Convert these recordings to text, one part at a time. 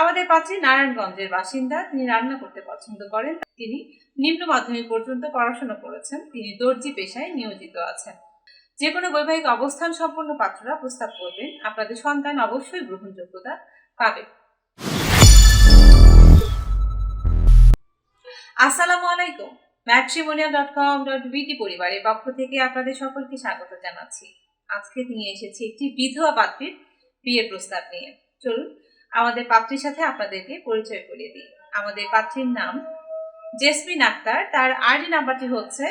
আমাদের পাত্রী নারায়ণগঞ্জের বাসিন্দা, তিনি রান্না করতে পছন্দ করেন। তিনি নিম্ন মাধ্যমিক পর্যন্ত পড়াশোনা করেছেন। তিনি দর্জি পেশায় নিয়োজিত আছেন। যে কোনো বৈবাহিক অবস্থান সম্পন্ন পাত্ররা প্রস্তাব করবেন, আপনাদের সন্তান অবশ্যই গ্রহণযোগ্যতা পাবে। আসসালামু আলাইকুম। ম্যাট্রিমোনিয়া ডট কম ডট বিটি পরিবারের পক্ষ থেকে আপনাদের সকলকে স্বাগত জানাচ্ছি। আজকে নিয়ে এসেছি একটি বিধবা পাত্রীর বিয়ের প্রস্তাব নিয়ে। চলুন আমাদের পাত্রীর সাথে আপনাদেরকে পরিচয় করিয়ে দিই। আমাদের পাত্রীর নাম জেসমিন আক্তার, তার আইডি নাম্বারটি হচ্ছে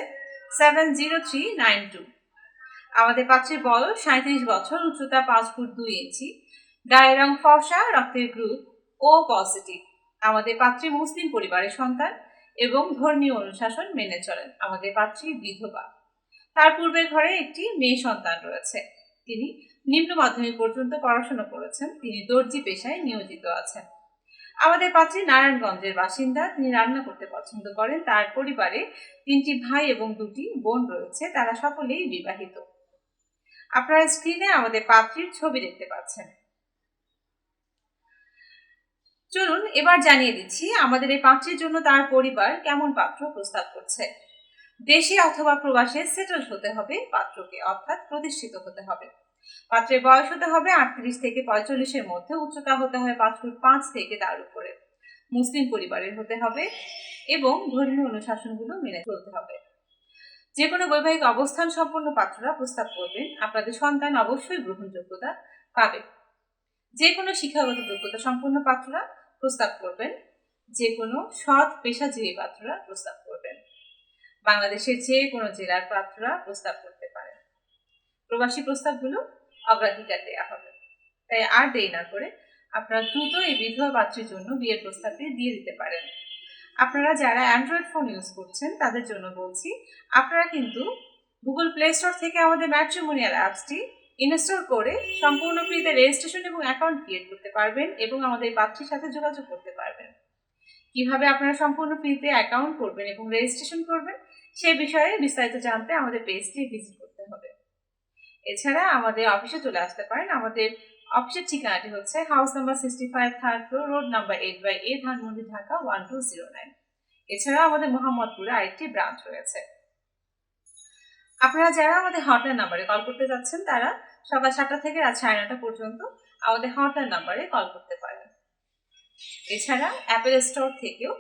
seven zero three nine two আমাদের পাত্রীর বয়স সাঁত্রিশ বছর, উচ্চতা পাঁচ ফুট দুই ইঞ্চি, গায়ের রং ফর্সা, রক্তের গ্রুপ ও পজিটিভ আমাদের পাত্রী মুসলিম পরিবারের সন্তান এবং ধর্মীয় অনুশাসন মেনে চলেন। আমাদের পাত্রী বিধবা। তার পূর্বের ঘরে একটি মেয়ে সন্তান রয়েছে। তিনি নিম্ন মাধ্যমিক পর্যন্ত পড়াশোনা করেছেন। তিনি দর্জি পেশায় নিয়োজিত আছেন। আমাদের পাত্রী নারায়ণগঞ্জের বাসিন্দা। তিনি রান্না করতে পছন্দ করেন। তার পরিবারে তিনটি ভাই এবং দুটি বোন রয়েছে। তারা সকলেই বিবাহিত। আপনারা স্ক্রিনে আমাদের পাত্রীর ছবি দেখতে পাচ্ছেন। চলুন, এবার জানিয়ে দিচ্ছি আমাদের এই পাত্রীর জন্য তার পরিবার কেমন পাত্র প্রস্তাব করছে। দেশে অথবা প্রবাসে সেটেল হতে হবে, পাত্রকে অর্থাৎ প্রতিষ্ঠিত হতে হবে। পাত্রের বয়স হতে হবে আটত্রিশ থেকে পঁয়তাল্লিশের মধ্যে, উচ্চতা হতে হবে পাঁচ ফুট পাঁচ থেকে তার উপরে। মুসলিম পরিবারের হতে হবে এবং ধর্মীয় অনুশাসনগুলো মেনে চলতে হবে। যে কোনো বৈবাহিক অবস্থান সম্পন্ন পাত্ররা প্রস্তাব করবেন, আপনাদের সন্তান অবশ্যই গ্রহণযোগ্যতা পাবে। যে কোনো শিক্ষাগত যোগ্যতা সম্পন্ন পাত্ররা প্রস্তাব করবেন যে কোনো সৎ পেশাজীবী পাত্ররা প্রস্তাব করবেন। বাংলাদেশের যে কোনো জেলার পাত্ররা প্রস্তাব করতে পারেন। প্রবাসী প্রস্তাবগুলো অগ্রাধিকার দেওয়া হবে। তাই আর দেরি না করে আপনারা দ্রুত এই বিধবা পাত্রীর জন্য বিয়ের প্রস্তাবটি দিয়ে দিতে পারেন। আপনারা যারা অ্যান্ড্রয়েড ফোন ইউজ করছেন, তাদের জন্য বলছি, আপনারা কিন্তু গুগল প্লে স্টোর থেকে আমাদের ম্যাট্রিমোনিয়াল অ্যাপসটি ইনস্টল করে সম্পূর্ণ ফ্রিতে রেজিস্ট্রেশন এবং অ্যাকাউন্ট ক্রিয়েট করতে পারবেন এবং আমাদের পাত্রীর সাথে যোগাযোগ করতে পারবেন। কীভাবে আপনারা সম্পূর্ণ ফ্রিতে অ্যাকাউন্ট করবেন এবং রেজিস্ট্রেশন করবেন সেই বিষয়ে বিস্তারিত জানতে আমাদের পেজটি ভিজিট হবে এছাড়া আমাদের অফিসে চলে আসতে পারেন। আমাদের অফিসের ঠিকানাটি হচ্ছে house number sixty five third floor road number eight by A Dhanmondi, Dhaka one two zero nine এছাড়াও আমাদের মোহাম্মদপুরে আরেকটি ব্রাঞ্চ রয়েছে। আপনারা যারা আমাদের হটলাইন নাম্বারে কল করতে যাচ্ছেন, তারা সকাল সাতটা থেকে রাত সাড়ে নটা পর্যন্ত আমাদের হটলাইন নাম্বারে কল করতে পারেন। এছাড়া অ্যাপেল স্টোর থেকেও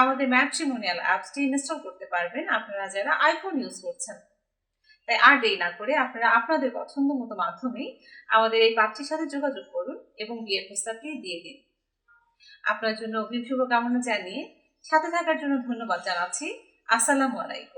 আমাদের ম্যাট্রিমোনিয়াল অ্যাপসটি ইনস্টল করতে পারবেন। আপনারা যারা আইফোন ইউজ করছেন তাই আর দেরি না করে আপনারা আপনাদের পছন্দ মতো মাধ্যমেই আমাদের এই পাত্রীর সাথে যোগাযোগ করুন এবং বিয়ের প্রস্তাবটি দিয়ে দিন। আপনার জন্য অগ্রিম শুভকামনা জানিয়ে সাথে থাকার জন্য ধন্যবাদ জানাচ্ছি। আসসালামু আলাইকুম।